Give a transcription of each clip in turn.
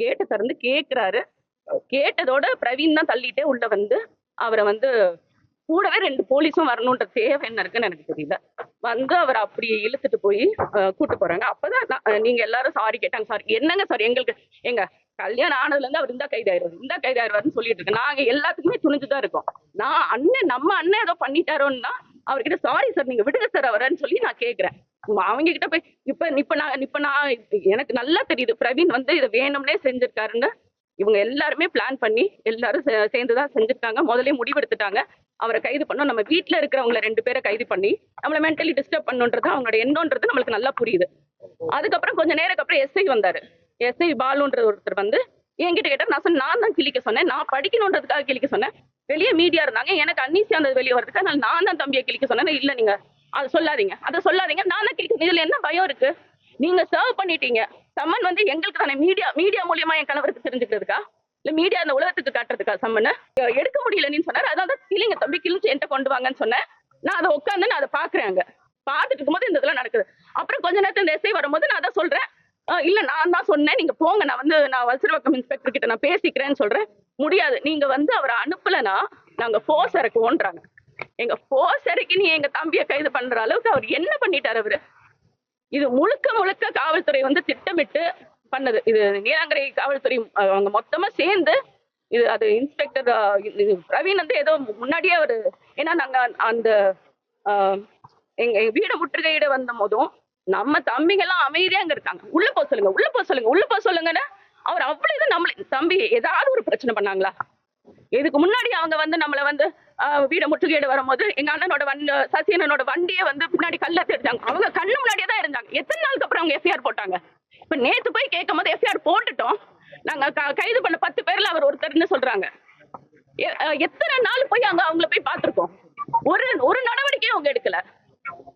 கேட்டை திறந்து கேட்குறாரு கேட்டதோட பிரவீன் தான் தள்ளிட்டே உள்ள வந்து அவரை வந்து கூடவே ரெண்டு போலீஸும் வரணுன்ற தேவை என்ன இருக்குன்னு எனக்கு தெரியல. வந்து அவர் அப்படியே இழுத்துட்டு போய் கூட்டு போறாங்க. அப்பதான் நீங்க எல்லாரும் சாரி கேட்டாங்க. சாரி என்னங்க சாரி எங்களுக்கு எங்க கல்யாணம் ஆனதுல இருந்து அவர் இந்த கைதாயிருவாரு இந்த கைதாயிருவாருன்னு சொல்லிட்டு இருக்கு. நாங்க எல்லாத்துக்குமே துணிஞ்சுதான் இருக்கோம். நான் அண்ணன் நம்ம அண்ணன் ஏதோ பண்ணிட்டாரோன்னா அவர்கிட்ட சாரி சார் நீங்க விடுங்க சார் அவரன்னு சொல்லி நான் கேக்குறேன். அவங்க கிட்ட போய் இப்ப இப்ப நான் இப்ப நான் எனக்கு நல்லா தெரியுது. பிரவீன் வந்து இதை வேணும்னே செஞ்சிருக்காருன்னு. இவங்க எல்லாருமே பிளான் பண்ணி எல்லாரும் சேர்ந்துதான் செஞ்சிருக்காங்க. முதல்ல முடிவெடுத்துட்டாங்க. அவரை கைது பண்ணோம். நம்ம வீட்ல இருக்கிறவங்கள ரெண்டு பேரை கைது பண்ணி நம்மள மென்டலி டிஸ்டர்ப் பண்ணுன்றது அவங்களோட எண்ணோன்றது நம்மளுக்கு நல்லா புரியுது. அதுக்கப்புறம் கொஞ்ச நேரம் அப்புறம் எஸ்ஐ வந்தாரு. எஸ்ஐ பாலுன்ற ஒருத்தர் வந்து என்கிட்ட கேட்டார். நான் சொன்னேன் நான் தான் கிளிக்க சொன்னேன். நான் படிக்கணுன்றதுக்காக கிளிக்க சொன்னேன். வெளியே மீடியா இருந்தாங்க. எனக்கு அன்னீசியா அந்த வெளியே வரதுக்கு அதனால நான் தான் தம்பியை கிழிக்க சொன்னேன். இல்ல நீங்க அதை சொல்லாதீங்க. அதை சொல்லாதீங்க. நான் தான் கிளிக்க இதுல என்ன பயம் இருக்கு? நீங்க சர்வ் பண்ணிட்டீங்க. சம்மன் வந்து எங்களுக்கு தானே மீடியா மீடியா மூலியமா என் கணவருக்கு தெரிஞ்சுக்கிறதுக்கா? இல்ல மீடியா இந்த உலகத்துக்கு காட்டுறதுக்கா சம்மன்? எடுக்க முடியல நீ சொன்னாரு. அதான் தான் கிளிங்க தம்பி கிழிச்சு என்கிட்ட கொண்டு வாங்கன்னு சொன்னேன். நான் அதை உட்காந்து நான் அதை பாக்குறேன் அங்க. பார்த்துட்டு இருக்கும்போது இந்த இதெல்லாம் நடக்குது. அப்புறம் கொஞ்ச நேரத்துல இந்த எஸ்ஐ வரும்போது நான் அதான் சொல்றேன். இல்ல நான் தான் சொன்னேன். நீங்க போங்க. நான் வந்து நான் வல்சரவாக்கம் இன்ஸ்பெக்டர் கிட்ட நான் பேசிக்கிறேன்னு சொல்றேன். முடியாது. நீங்க வந்து அவரை அனுப்பலனா நாங்க ஃபோர்ஸ் இறக்குவோன்றாங்க எங்க ஃபோர்ஸ் இறக்கி நீ எங்க தம்பியை கைது பண்ற அளவுக்கு அவர் என்ன பண்ணிட்டாரு அவரு? இது முழுக்க முழுக்க காவல்துறை வந்து திட்டமிட்டு பண்ணது. இது நீலாங்கரை காவல்துறை அவங்க மொத்தமா சேர்ந்து இது அது இன்ஸ்பெக்டர் பிரவீன் வந்து ஏதோ முன்னாடியே அவரு ஏன்னா நாங்க அந்த எங்க எங்க வீடு முற்றுகையிட வந்த போதும் நம்ம தம்பிங்க எல்லாம் அமைதியா அங்க இருக்காங்க உள்ள போக சொல்லுங்க உள்ள போக சொல்லுங்க உள்ள போக சொல்லுங்கன்னு அவர் அவ்வளவு இது நம்மள தம்பி ஏதாவது ஒரு பிரச்சனை பண்ணாங்களா? இதுக்கு முன்னாடி அவங்க வந்து நம்மள வந்து ஆஹ், வீட முற்றுகையிட வரும்போது எங்க அண்ணனோட வண்டி சசியனோட வண்டியை வந்து பின்னாடி கல்ல தெரிஞ்சாங்க அவங்க கண்ணு முன்னாடியே தான் இருந்தாங்க. எத்தனை நாளுக்கு அப்புறம் அவங்க எஃப்ஐஆர் போட்டாங்க? இப்ப நேத்து போய் கேட்கும் போது எஃப்ஐஆர் போட்டுட்டோம். நாங்க க- கைது பண்ண பத்து பேர்ல அவர் ஒருத்தர்னு சொல்றாங்க. எ- அஹ், எத்தனை நாள் போய் அங்க அவங்கள போய் பார்த்திருக்கோம்? ஒரு ஒரு நடவடிக்கையும் அவங்க எடுக்கல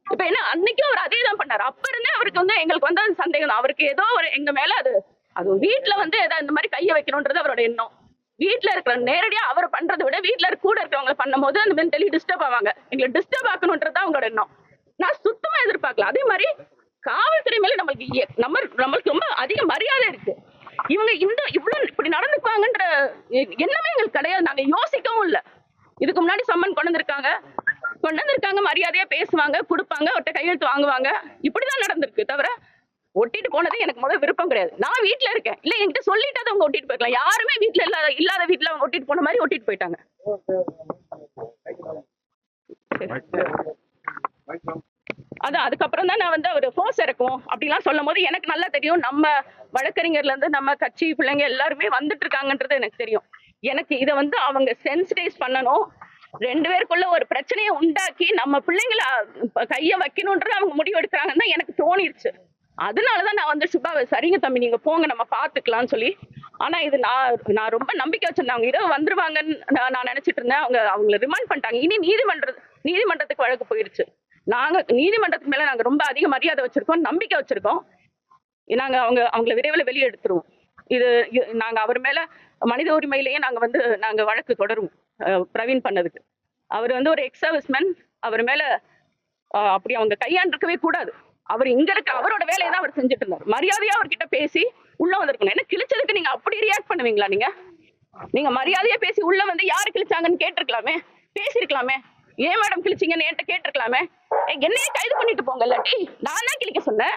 இப்ப என்ன அன்னைக்கும் அவர் அதே தான் பண்ணாரு அப்ப இருந்தே அவருக்கு வந்து எங்களுக்கு வந்து சந்தேகம் அவருக்கு ஏதோ ஒரு எங்க மேல அது அது வீட்டுல வந்து ஏதோ இந்த மாதிரி கைய வைக்கணும்ன்றது அவரோட எண்ணம். வீட்டுல இருக்கிற நேரடியா அவர் பண்றதை விட வீட்டுல இருக்க கூட இருக்கிறவங்க பண்ணும்போது அந்த மென்டலி டிஸ்டர்ப் ஆவாங்க. எங்களை டிஸ்டர்ப் ஆக்கணும்ன்றது தான் அவங்களோட எண்ணம். நான் சுத்தமா எதிர்பார்க்கல. அதே மாதிரி காவல்துறை மேல நம்மளுக்கு நம்ம நம்மளுக்கு ரொம்ப அதிக மரியாதை இருக்கு. இவங்க இந்த இவ்வளவு இப்படி நடந்துக்குவாங்கன்ற எண்ணமே எங்களுக்கு கிடையாது. நாங்க யோசிக்கவும் இல்ல. இதுக்கு முன்னாடி சம்மன் கொண்டு வந்திருக்காங்க. கொண்டு வந்திருக்காங்க மரியாதையா பேசுவாங்க கொடுப்பாங்க அவர்கிட்ட கையெழுத்து வாங்குவாங்க. இப்படிதான் நடந்திருக்கு தவிர ஒட்டிட்டு போனது எனக்கு முதல்ல விருப்பம் கிடையாது. நான் வீட்டுல இருக்கேன். இல்ல என்கிட்ட சொல்லிட்டு அவங்க ஒட்டிட்டு போயிருக்கலாம். யாருமே வீட்டுல இல்லாத இல்லாத வீட்டுல அவங்க ஒட்டிட்டு போன மாதிரி ஒட்டிட்டு போயிட்டாங்க. அதான் அதுக்கப்புறம் தான் நான் வந்து அவர் ஃபோர்ஸ் இறக்கும் அப்படிலாம் சொல்லும் போது எனக்கு நல்லா தெரியும். நம்ம வழக்கறிஞர்ல இருந்து நம்ம கட்சி பிள்ளைங்க எல்லாருமே வந்துட்டு இருக்காங்கன்றது எனக்கு தெரியும். எனக்கு இதை வந்து அவங்க சென்சிடைஸ் பண்ணணும். ரெண்டு பேருக்குள்ள ஒரு பிரச்சனையை உண்டாக்கி நம்ம பிள்ளைங்கள கையை வைக்கணுன்றது அவங்க முடிவு எடுக்கிறாங்கன்னு தான் எனக்கு தோணிருச்சு. அதனாலதான் நான் வந்து சுபா சரிங்க தம்பி நீங்க போங்க நம்ம பாத்துக்கலாம்னு சொல்லி. ஆனா இது நான் நான் ரொம்ப நம்பிக்கை வச்சிருந்தேன். அவங்க இரவு வந்துருவாங்கன்னு நான் நான் நினைச்சிட்டு இருந்தேன். அவங்க அவங்கள ரிமாண்ட் பண்ணிட்டாங்க. இனி நீதிமன்ற நீதிமன்றத்துக்கு வழக்கு போயிருச்சு. நாங்க நீதிமன்றத்துக்கு மேல நாங்க ரொம்ப அதிக மரியாதை வச்சிருக்கோம் நம்பிக்கை வச்சிருக்கோம். நாங்க அவங்க அவங்கள விரைவில் வெளியே எடுத்துருவோம். இது இது- நாங்க அவர் மேல மனித உரிமையிலேயே நாங்க வந்து நாங்க வழக்கு தொடருவோம். பிரவீன் பண்ணதுக்கு. அவர் வந்து ஒரு எக்ஸ் சர்வீஸ்மேன் அவர் மேல அப்படி அவங்க கையாண்டிருக்கவே கூடாது. அவர் இங்க இருக்க அவரோட வேலையை தான் அவர் செஞ்சுட்டு இருந்தார். மரியாதையா அவர்கிட்ட பேசி உள்ள வந்திருக்கணும். என்ன கிழிச்சதுக்கு நீங்க அப்படி ரியாக்ட் பண்ணுவீங்களா நீங்க? நீங்க மரியாதையா பேசி உள்ள வந்து யாரு கிழிச்சாங்கன்னு கேட்டிருக்கலாமே? பேசியிருக்கலாமே? ஏன் மேடம் கிழிச்சீங்கன்னு என்கிட்ட கேட்டிருக்கலாமே? என்னையே கைது பண்ணிட்டு போங்க இல்லாட்டி நான் தான் கிழிக்க சொன்னேன்.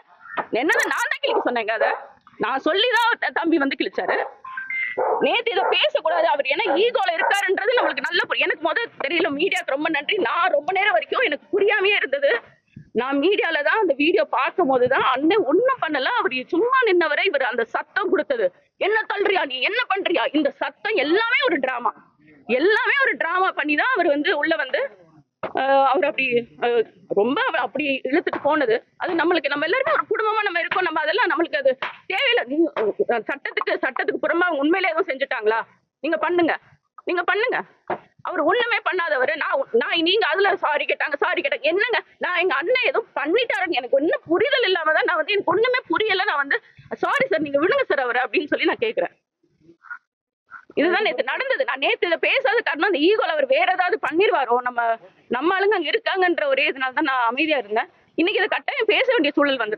என்னதான் நான் தான் கிழிக்க சொன்னேங்க அதை. நான் சொல்லிதான் தம்பி வந்து கிழிச்சாரு. நேத்து இதை பேசக்கூடாது. அவர் ஏன்னா ஈகோல இருக்காருன்றது நம்மளுக்கு நல்ல எனக்கு முதல் தெரியல மீடியாக்கு ரொம்ப நன்றி. நான் ரொம்ப நேரம் வரைக்கும் எனக்கு புரியாமையே இருந்தது. நான் மீடியால தான் அந்த வீடியோ பார்க்கும் போதுதான் அண்ணன் ஒண்ணும் பண்ணல. அவர் சும்மா நின்னவரை இவர் அந்த சத்தம் கொடுத்தது. என்ன தள்ளுறியா நீ? என்ன பண்றியா? இந்த சத்தம் எல்லாமே ஒரு டிராமா எல்லாமே ஒரு டிராமா பண்ணி தான் அவர் வந்து உள்ள வந்து ஆஹ் அவர் அப்படி ரொம்ப அவர் அப்படி இழுத்துட்டு போனது. அது நம்மளுக்கு நம்ம எல்லாருமே ஒரு குடும்பமா நம்ம இருக்கோம். நம்ம அதெல்லாம் நம்மளுக்கு அது தேவையில்லை. சட்டத்துக்கு சட்டத்துக்கு புறமா உண்மையிலே எதுவும் செஞ்சுட்டாங்களா? நீங்க பண்ணுங்க. நீங்க பண்ணுங்க. அவர் ஒண்ணுமே பண்ணாதவர். நான் நான் நீங்க அதுல சாரி கேட்டாங்க சாரி கேட்டாங்க. என்னங்க? நான் எங்க அண்ணன் ஏதோ பண்ணிட்டாருன்னு எனக்கு ஒன்றும் புரிதல் இல்லாம தான் நான் வந்து எனக்கு ஒண்ணுமே புரியல. நான் வந்து சாரி சார் நீங்க விடுங்க சார் அவர் அப்படின்னு சொல்லி நான் கேட்கிறேன் இதுதான் நேத்து நடந்தது. நான் நேத்து இதை பேசாத காரணம் அந்த ஈகோல அவர் வேற ஏதாவது பண்ணிடுவாரோ நம்ம நம்ம ஆளுங்க அங்க இருக்காங்கன்ற ஒரே இதனால தான் நான் அமைதியா இருந்தேன். இன்னைக்கு இதை கட்டாயம் பேச வேண்டிய சூழல் வந்து